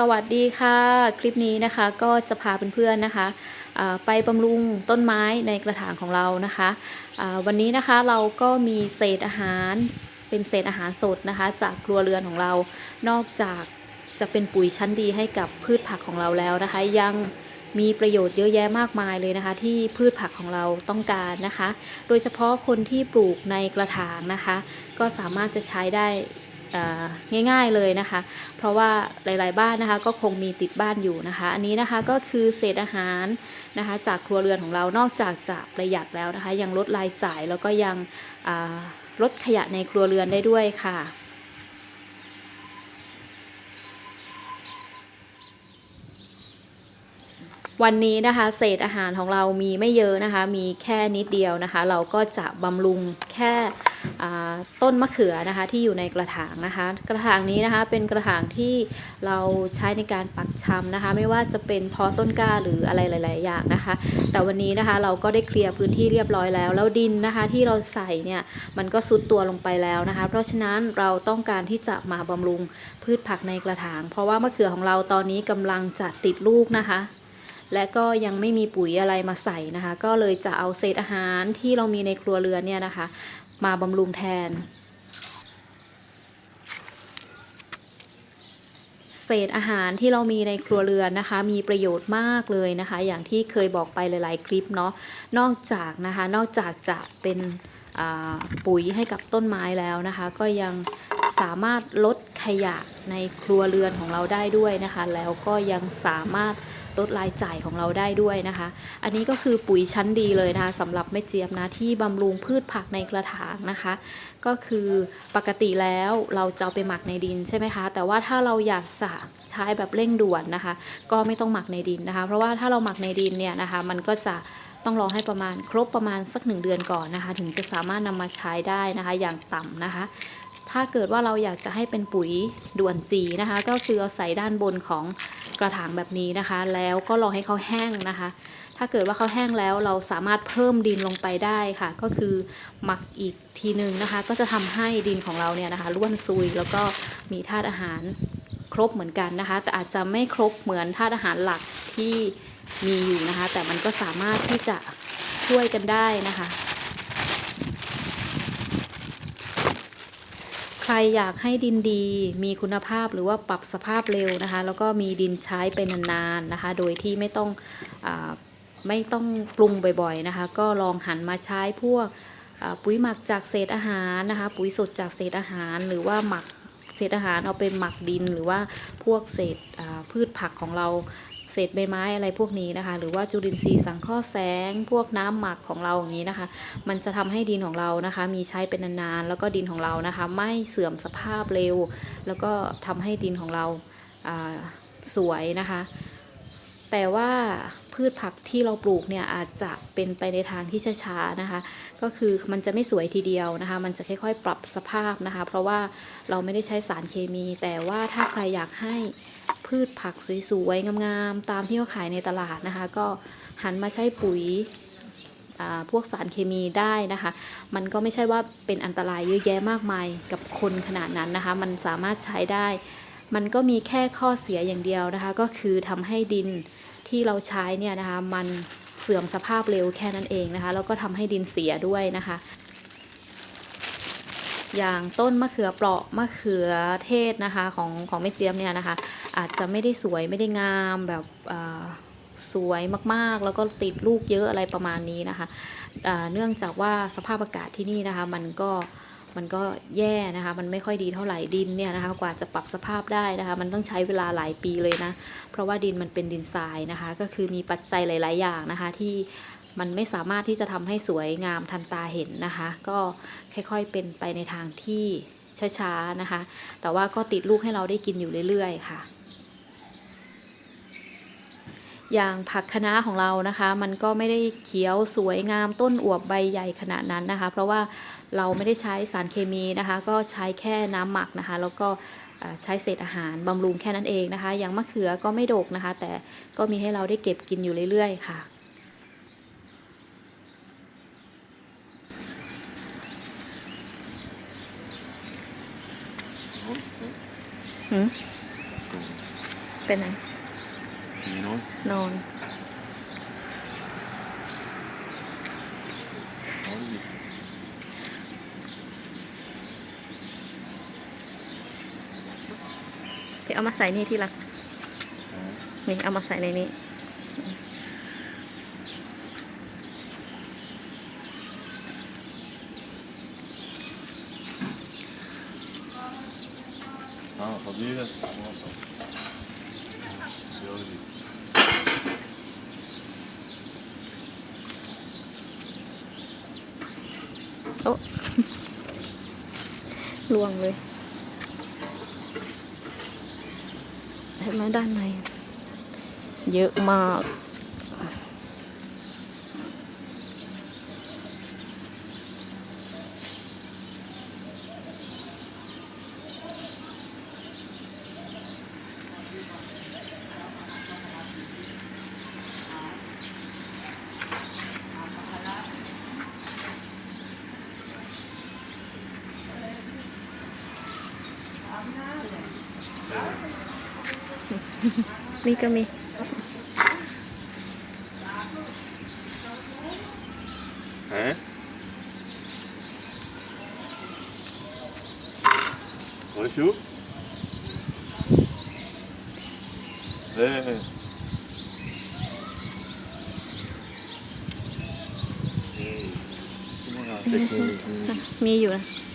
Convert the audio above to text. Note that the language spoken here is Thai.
สวัสดีค่ะ คลิปนี้นะคะก็จะพาเพื่อนๆนะคะไปบำรุงต้นไม้ในกระถางของเรานะคะวันนี้นะคะเราก็มีเศษอาหารเป็นเศษอาหารสดนะคะ จากครัวเรือนของเรา นอกจากจะเป็นปุ๋ยชั้นดีให้กับพืชผักของเราแล้วนะคะ ยังมีประโยชน์เยอะแยะมากมายเลยนะคะ ที่พืชผักของเราต้องการนะคะ โดยเฉพาะคนที่ปลูกในกระถางนะคะ ก็สามารถจะใช้ได้ ง่ายๆเลยนะคะ เพราะว่าหลายๆบ้านนะคะก็คงมีติดบ้านอยู่นะคะ อันนี้นะคะก็คือเศษอาหารนะคะ จากครัวเรือนของเรานอกจากจะประหยัดแล้วนะคะ ยังลดรายจ่ายแล้วก็ยังลดขยะในครัวเรือนได้ด้วยค่ะ วันนี้นะคะเศษอาหารของเรามีไม่เยอะนะคะ มีแค่นิดเดียวนะคะ เราก็จะบำรุงแค่ต้นมะเขือนะคะที่อยู่ในกระถางนะคะ กระถางนี้นะคะเป็นกระถางที่เราใช้ในการปักชำนะคะ ไม่ว่าจะเป็นเพาะต้นกล้าหรืออะไรหลาย ๆ อย่างนะคะ แต่วันนี้นะคะเราก็ได้เคลียร์พื้นที่เรียบร้อยแล้ว แล้วดินนะคะที่เราใส่เนี่ยมันก็ซุดตัวลงไปแล้วนะคะ เพราะฉะนั้นเราต้องการที่จะมาบำรุงพืชผักในกระถาง เพราะว่ามะเขือของเราตอนนี้กำลังจะติดลูกนะคะ และก็ยังไม่มีปุ๋ยอะไรมาใส่นะคะ ก็เลยจะเอาเศษอาหารที่เรามีในครัวเรือนเนี่ยนะคะ มาบำรุงแทน เศษอาหารที่เรามีในครัวเรือนนะคะ มีประโยชน์มากเลยนะคะ อย่างที่เคยบอกไปหลายๆคลิปเนาะนอกจากนะคะ นอกจากจะเป็นปุ๋ยให้กับต้นไม้แล้วนะคะ ก็ยังสามารถลดขยะในครัวเรือนของเราได้ด้วยนะคะ แล้วก็ยังสามารถ ลดรายจ่ายของเราได้ด้วยนะคะ อันนี้ก็คือปุ๋ยชั้นดีเลยนะคะสำหรับแม่เจี๊ยบนะที่บำรุงพืชผักในกระถางนะคะ ก็คือปกติแล้วเราจะเอาไปหมักในดินใช่ไหมคะ แต่ว่าถ้าเราอยากจะใช้แบบเร่งด่วนนะคะ ก็ไม่ต้องหมักในดินนะคะ เพราะว่าถ้าเราหมักในดินเนี่ยนะคะ มันก็จะต้องรอให้ประมาณครบประมาณสักหนึ่งเดือนก่อนนะคะ ถึงจะสามารถนำมาใช้ได้นะคะ อย่างต่ำนะคะ ถ้าเกิดว่าเราอยากจะให้เป็นปุ๋ยด่วนจีนะคะ ก็คือเอาใส่ด้านบนของกระถางแบบนี้นะคะ แล้วก็รอให้เขาแห้งนะคะ ถ้าเกิดว่าเขาแห้งแล้วเราสามารถเพิ่มดินลงไปได้ค่ะ ก็คือหมักอีกทีนึงนะคะ ก็จะทำให้ดินของเราเนี่ยนะคะร่วนซุยแล้วก็มีธาตุอาหารครบเหมือนกันนะคะ แต่อาจจะไม่ครบเหมือนธาตุอาหารหลักที่มีอยู่นะคะ แต่มันก็สามารถที่จะช่วยกันได้นะคะ ใครอยากให้ดินดี มีคุณภาพหรือว่าปรับสภาพเร็วนะคะ แล้วก็มีดินใช้ไปนานๆนะคะ โดยที่ไม่ต้องอไม่ต้องปรุงบ่อยๆนะคะ ก็ลองหันมาใช้พวกปุ๋ยหมักจากเศษอาหารนะคะ ปุ๋ยสดจากเศษอาหาร หรือว่าหมักเศษอาหารเอาไปหมักดิน หรือว่าพวกเศษพืชผักของเรา เศษใบไม้อะไรพวกนี้นะคะ หรือว่าจุลินทรีย์สังเคราะห์แสง พวกน้ำหมักของเราอย่างนี้นะคะ มันจะทำให้ดินของเรานะคะ มีใช้เป็นนานๆแล้วก็ดินของเรานะคะ ไม่เสื่อมสภาพเร็ว แล้วก็ทำให้ดินของเราอ่าสวยนะคะ แต่ว่า พืชผักที่เราปลูกเนี่ยอาจจะเป็นไปในทางที่ช้าๆนะคะ ก็คือมันจะไม่สวยทีเดียวนะคะ มันจะค่อยๆ ปรับสภาพนะคะ เพราะว่าเราไม่ได้ใช้สารเคมี แต่ว่าถ้าใครอยากให้พืชผักสวยๆงามๆตามที่เขาขายในตลาดนะคะ ก็หันมาใช้ปุ๋ยอ่าพวกสารเคมีได้นะคะ มันก็ไม่ใช่ว่าเป็นอันตรายเยอะแยะมากมายกับคนขนาดนั้นนะคะ มันสามารถใช้ได้ มันก็มีแค่ข้อเสียอย่างเดียวนะคะ ก็คือทำให้ดิน ที่เราใช้เนี่ยนะคะมันเสื่อมสภาพเร็วแค่นั้นเองนะคะแล้วก็ทำให้ดินเสียด้วยนะคะ อย่างต้นมะเขือเปราะมะเขือเทศนะคะของของแม่เจี๊ยบเนี่ยนะคะ อาจจะไม่ได้สวยไม่ได้งามแบบสวยมากๆ แล้วก็ติดลูกเยอะอะไรประมาณนี้นะคะเนื่องจากว่าสภาพอากาศที่นี่นะคะ มันก็ มันก็แย่นะคะ มันไม่ค่อยดีเท่าไหร่ดินเนี่ยนะคะ กว่าจะปรับสภาพได้นะคะ มันต้องใช้เวลาหลายปีเลยนะ เพราะว่าดินมันเป็นดินทรายนะคะ ก็คือมีปัจจัยหลาย ๆ อย่างนะคะ ที่มันไม่สามารถที่จะทำให้สวยงามทันตาเห็นนะคะ ก็ค่อยๆเป็นไปในทางที่ช้าๆนะคะ แต่ว่าก็ติดลูกให้เราได้กินอยู่เรื่อย ๆ ค่ะ อย่างผักคะน้าของเรานะคะ มันก็ไม่ได้เขียวสวยงามต้นอวบใบใหญ่ขนาดนั้นนะคะ เพราะว่าเราไม่ได้ใช้สารเคมีนะคะ ก็ใช้แค่น้ำหมักนะคะ แล้วก็อ่าใช้เศษอาหารบำรุงแค่นั้นเองนะคะ อย่างมะเขือก็ไม่ดกนะคะ แต่ก็มีให้เราได้เก็บกินอยู่เรื่อย ๆ ค่ะหืมเป็นไงสี นอนไปเอามาใส่นี่ที่รัก นี่เอามาใส่ในนี้อ๋อฟรีเลย。 อ้ลวงเลยเห็นไหมด้านใน เยอะมาก mi cơ mi hả? Ngồi xuống. Đây mi rồi mi